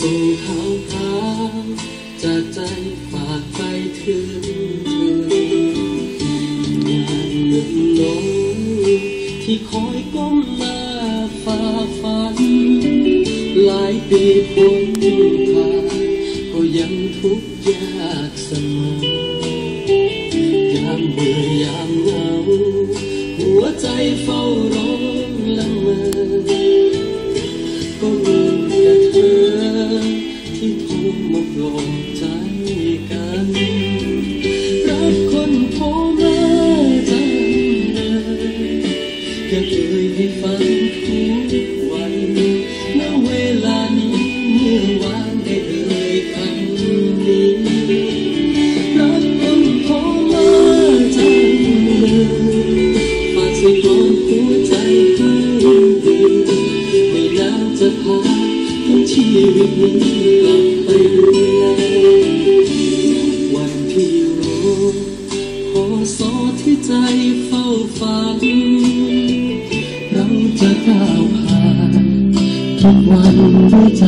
ส่งข่าวหาจากใจฝากไปถึงเธองานเงินน้อยที่คอยก้มหน้าฝ่าฟัน หลายปีพ้นผ่านก็ยังทุกข์ยากเสมอยามเบื่อยามเหงาหัวใจเฝ้า ที่โทรมาปลอบใจกันรักคนโทรมาจังเลยอยากเคยให้ฟัง ด้วยใจ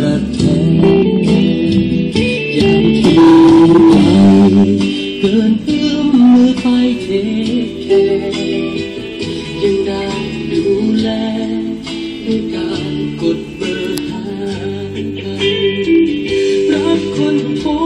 รักแท้อย่างที่ไกลเกิน 滚烫